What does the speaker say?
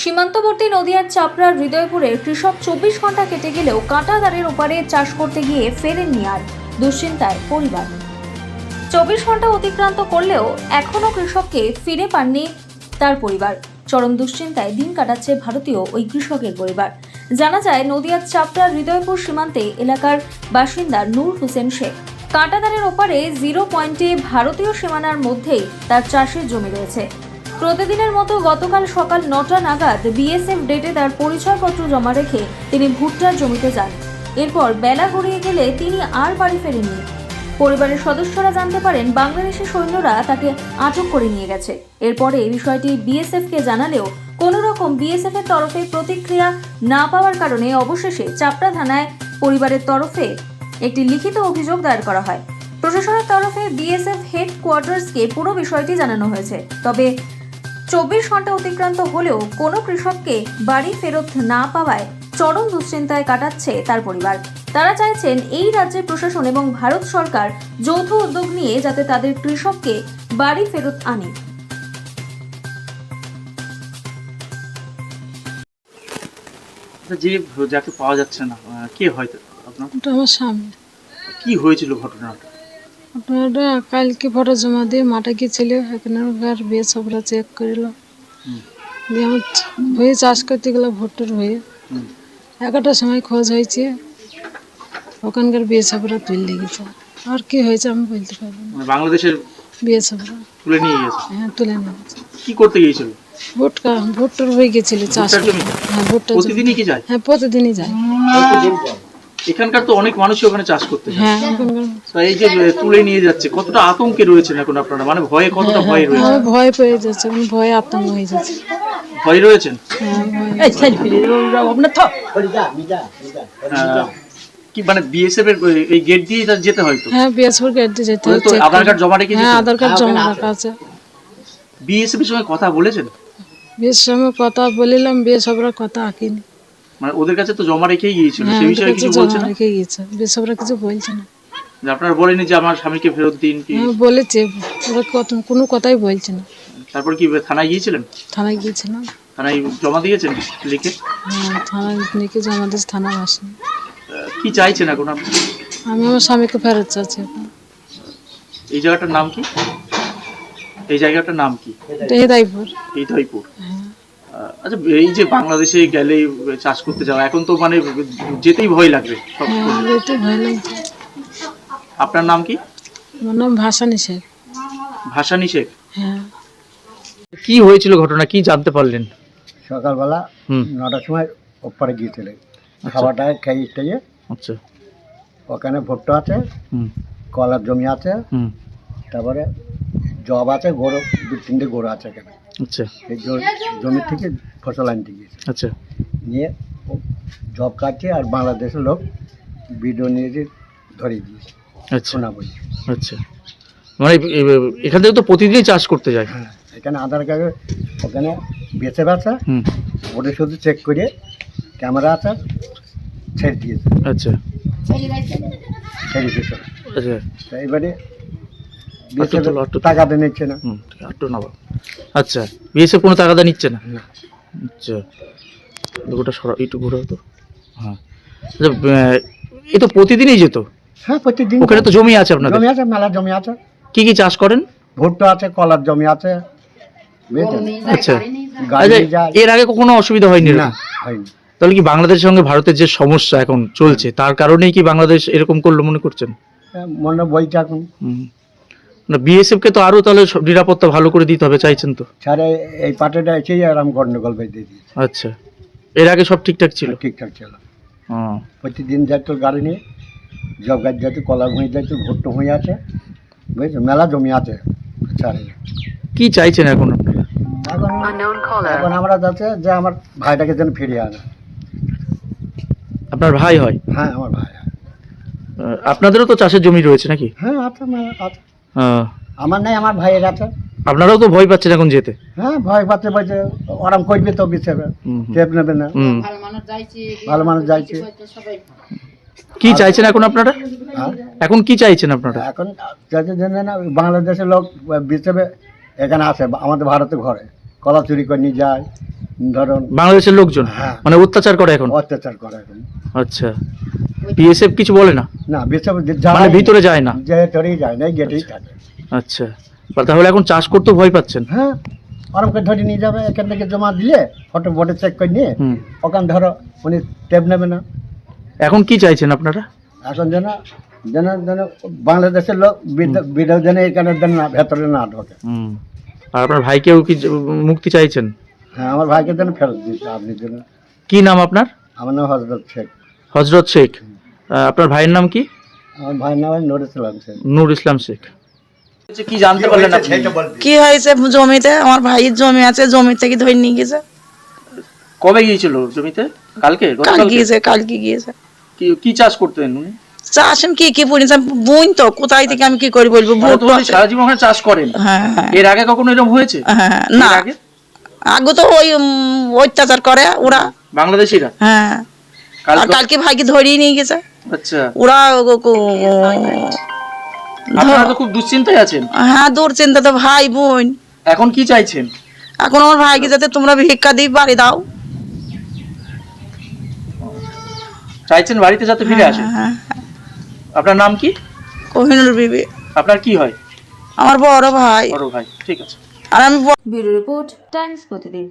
সীমান্তবর্তী নদিয়ার চাপড়ার হৃদয়পুরের কৃষক চব্বিশ ঘণ্টা কেটে গেলেও কাঁটাদারের ওপারে চাষ করতে গিয়ে ফেরেননি আর। দুশ্চিন্তায় পরিবার। চব্বিশ ঘণ্টা অতিক্রান্ত করলেও এখনও কৃষককে ফিরে পাননি তার পরিবার। চরম দুশ্চিন্তায় দিন কাটাচ্ছে ভারতীয় ওই কৃষকের পরিবার। জানা যায়, নদিয়ার চাপড়ার হৃদয়পুর সীমান্তে এলাকার বাসিন্দা নূর হোসেন শেখ। কাঁটাদারের ওপারে জিরো পয়েন্টে ভারতীয় সীমানার মধ্যেই তার চাষের জমি রয়েছে। প্রতিদিনের মতো গতকাল সকাল নটা নাগাদ বিএসএফ ডেটে তার পরিচয়পত্র জমা রেখে তিনি ভুট্টার জমিতে যান। এরপর বেলা গড়িয়ে গেলে তিনি আর বাড়ি ফেরেননি। পরিবারের সদস্যরা জানতে পারেন, বাংলাদেশি সৈন্যরা তাকে আটক করে নিয়ে গেছে। এরপরে এই বিষয়টি বিএসএফকে জানালেও কোনো রকম বিএসএফ এর তরফে প্রতিক্রিয়া না পাওয়ার কারণে অবশেষে চাপড়া থানায় পরিবারের তরফে একটি লিখিত অভিযোগ দায়ের করা হয়। প্রশাসনের তরফে বিএসএফ হেড কোয়ার্টার্সকে পুরো বিষয়টি জানানো হয়েছে। তবে চব্বিশ ঘণ্টা অতিক্রান্ত হলেও কোনো কৃষককে বাড়ি ফেরত না পাওয়ায় চরম দুশ্চিন্তায় কাটাচ্ছে তার পরিবার। তারা চাইছেন এই রাজ্যের প্রশাসন এবং ভারত সরকার যৌথ উদ্যোগ নিয়ে যাতে তাদের কৃষককে বাড়ি ফেরত আনে। আচ্ছা, যে যাকে পাওয়া যাচ্ছে না কে হয়তো আপনার? আমার স্বামী। কি হয়েছিল ঘটনাটা? আপনারা কালকে ফটো জমা দিয়ে মাঠে গিয়েছিল এখানে ওর বিয়ে সবরা চেক করিল। দিয়ে আমার হয়ে চাষ করতে গেলো ভোটের হয়ে। এগারোটার সময় খোঁজ হয়েছে। ওখানকার বিয়ে সবরা তুলে গেছে। আর কি হয়েছে আমি বলতে পারব না। মানে বাংলাদেশের বিয়ে সবরা তুলে নিয়ে গেছে? হ্যাঁ তুলে নিয়ে গেছে। কি করতে গিয়েছিল? ভোটকা ভোটর হয়ে গেছিল চাষ ভুট্টার হ্যাঁ ভোটটা প্রতিদিনই কি যায়? হ্যাঁ প্রতিদিনই যায়। এখানকার তো অনেক মানুষই ওখানে চাষ করতে হ্যাঁ। এই যে তুলে নিয়ে যাচ্ছে কতটা আতঙ্কে রয়েছেন এখন আপনারা? মানে ভয়ে কতটা ভয় রয়েছে? ভয় পেয়ে যাচ্ছে ভয়ে আতঙ্ক হয়ে যাচ্ছে। ভয় রয়েছেন? হ্যাঁ কি মানে বিএসএফ এর এই গেট দিয়ে যেতে হয় তো? হ্যাঁ বিএসপুর গেট দিয়ে যেতে হচ্ছে। আধার কার্ড জমা রেখে হ্যাঁ আধার কার্ড জমা রাখা আছে। বিএসএফ এর সঙ্গে কথা বলেছেন? বিয়ের সময় কথা বলিলাম সবরা কথা আঁকিনি। মানে ওদের কাছে তো জমা রেখেই গিয়েছিল হ্যাঁ সেই বিষয়ে কিছু বলছে না? রেখে গিয়েছে বিয়ে সবরা কিছু বলছে না। যে আপনারা বলেনি যে আমার স্বামীকে ফেরত দিন কি? হ্যাঁ বলেছে ওরা কত কোনো কথাই বলছে না। তারপর কি থানায় গিয়েছিলেন? থানায় গিয়েছিলাম থানায় জমা দিয়েছেন লিখে? থানায় নিয়ে জমা দিয়েছে থানায় আসেনি। কি চাইছেন এখন আপনি? আমি আমার স্বামীকে ফেরত চাচ্ছি এখন। এই জায়গাটার নাম কি? এই জায়গাটার নাম কি? এই তৈপুর হ্যাঁ। আচ্ছা এই যে বাংলাদেশে গেলে চাষ করতে যাওয়া এখন তো মানে যেতেই ভয় লাগবে সব হ্যাঁ ভয় লাগছে আপনার নাম কি? আমার নাম ভাসানি শেখ। ভাসানি শেখ? হ্যাঁ। কি হয়েছিল ঘটনা কি জানতে পারলেন? সকালবেলা হুম। নটার সময় ওপরে গিয়েছিলেন খাবারটা খেয়ে টেয়ে আচ্ছা। ওখানে ভুট্টো আছে হুম। কলার জমি আছে হুম। তারপরে জব আছে গরু দু তিনটে গরু আছে এখানে। আচ্ছা। জ- জমি থেকে ফসল আনতে গিয়েছে। আচ্ছা। নিয়ে জব কাটছে আর বাংলাদেশের লোক ভিডিও নিয়ে ধরে দিয়েছে। আচ্ছা। বলছে আচ্ছা। মানে এখান থেকে তো প্রতিদিনই চাষ করতে যায়। হ্যাঁ এখানে আধার কার্ডে ওখানে বেঁচে হুম। ওটা শুধু চেক করে ক্যামেরা আছে ছেড়ে দিয়েছে। আচ্ছা। ছেড়ে দিয়েছে আচ্ছা এবারে একটু তোলো, একটু তোলো। টাকা দিয়ে নিচ্ছে না। না। আচ্ছা বিএসএফ কোনো টাকাটা নিচ্ছে না। না। আচ্ছা। লোকটা সরা একটু ঘুরে হতো হ্যাঁ। আচ্ছা এ তো প্রতিদিনই যেত? হ্যাঁ প্রতিদিন ওখানে তো জমি আছে আপনাদের? জমি আছে মেলা জমি আছে। কি কি চাষ করেন? ভুট্টো আছে কলার জমি আছে। আচ্ছা। আচ্ছা এর আগে কখনো অসুবিধা হয়নি? না হয়নি। তাহলে কি বাংলাদেশের সঙ্গে ভারতের যে সমস্যা এখন চলছে তার কারণেই কি বাংলাদেশ এরকম করল মনে করছেন? হ্যাঁ, মনে বইছে এখন। হুম। না বিএসএফ কে তো আরও তাহলে সব নিরাপত্তা ভালো করে দিতে হবে চাইছেন তো? ছাড়ে এই পাটেটা এসেই আরাম গন্ডগোল বেঁধে দিয়েছে। আচ্ছা। এর আগে সব ঠিকঠাক ছিল? ঠিকঠাক ছিল। হুম। প্রতিদিন যাইতো গাড়ি নিয়ে জব গাছ যাইতো কলার ভুঁই যাইতো ভুট্টো ভুঁই আছে বুঝেছ? মেলা জমি আছে ছাড়ে কি চাইছেন এখন আপনারা এখন এখন আমরা যাচ্ছে যে আমার ভাইটাকে যেন ফিরিয়ে আনে। আপনার ভাই হয়? হ্যাঁ আমার ভাই আহ, আপনাদেরও তো চাষের জমি রয়েছে নাকি? হ্যাঁ আছে মেলা আছে। আমার নাই আমার ভাইয়ের আছে আপনারাও তো ভয় পাচ্ছেন এখন যেতে। হ্যাঁ ভয় পাচ্ছে পাচ্ছে আরাম করবে তো বিছেবে। টেপ নেবে না। ভালো মানুষ যাইছে কি চাইছেন এখন আপনারা? এখন কি চাইছেন আপনারা? এখন যাতে জেনে না বাংলাদেশের লোক বিছেবে এখানে আসে আমাদের ভারতে ঘরে। কলা চুরি করে নিয়ে যায়। ধরুন। বাংলাদেশের লোকজন? হ্যাঁ। মানে অত্যাচার করে এখন? অত্যাচার করে এখন। আচ্ছা। বিএসএফ কিছু বলে না? না বেসব মানে ভিতরে যায় না? যে তোরেই যায় না গেটেই থাকে। আচ্ছা। তাহলে এখন চাষ করতে ভয় পাচ্ছেন? হ্যাঁ আরামকে ধরে নিয়ে যাবে এখান থেকে জমা দিলে ফটো ফটো চেক করে নিয়ে ওখান ধরো উনি টেপ নেবে না। এখন কি চাইছেন আপনারা? এখন যেন যেন যেন বাংলাদেশের লোক বিদেশ যেন এখানে যেন না ভেতরে না ঢোকে। হুম। আর আপনার ভাইকেও কি মুক্তি চাইছেন? হ্যাঁ আমার ভাইকে যেন ফেরত দিতে আপনি যেন কি নাম আপনার? আমার নাম হজরত শেখ। হজরত শেখ। আপনার ভাইয়ের নাম কি? আমার ভাইয়ের নাম নুর ইসলাম শেখ। নূর ইসলাম শেখ। কি জানতে পারলেন আপনি? কি হয়েছে জমিতে? আমার ভাইয়ের জমি আছে জমি থেকে ধরে নিয়ে গেছে। কবে গিয়েছিল জমিতে? কালকে? কাল? গিয়েছে কালকে গিয়েছে। কি কি চাষ করতেন উনি? চাষেন কি কি পড়েছে বুন তো কোথায় থেকে আমি কি করি বলব? মানে ভোট সারা জীবন চাষ করেন। হ্যাঁ হ্যাঁ, এর আগে কখনো এরকম হয়েছে? হ্যাঁ না। আগে? আগে তো ওই অত্যাচার করে ওরা। বাংলাদেশিরা? হ্যাঁ। কালকে কালকে ভাইকে ধরিয়ে নিয়ে গেছে। আচ্ছা। ওরা আপনারা তো খুব দুশ্চিন্তায় আছেন। হ্যাঁ দূর চিন্তা তো ভাই বোন। এখন কি চাইছেন? এখন আমার ভাইকে যাতে তোমরা ভিক্ষা দিয়ে বাড়ি দাও। চাইছেন বাড়িতে যাতে ফিরে আসেন? হ্যাঁ আপনার নাম কি? কোহিনুর বিবি। আপনার কি হয়? আমার বড় ভাই। বড় ভাই ঠিক আছে। আর আমি ব্যুরো রিপোর্ট টাইমস প্রতিদিন।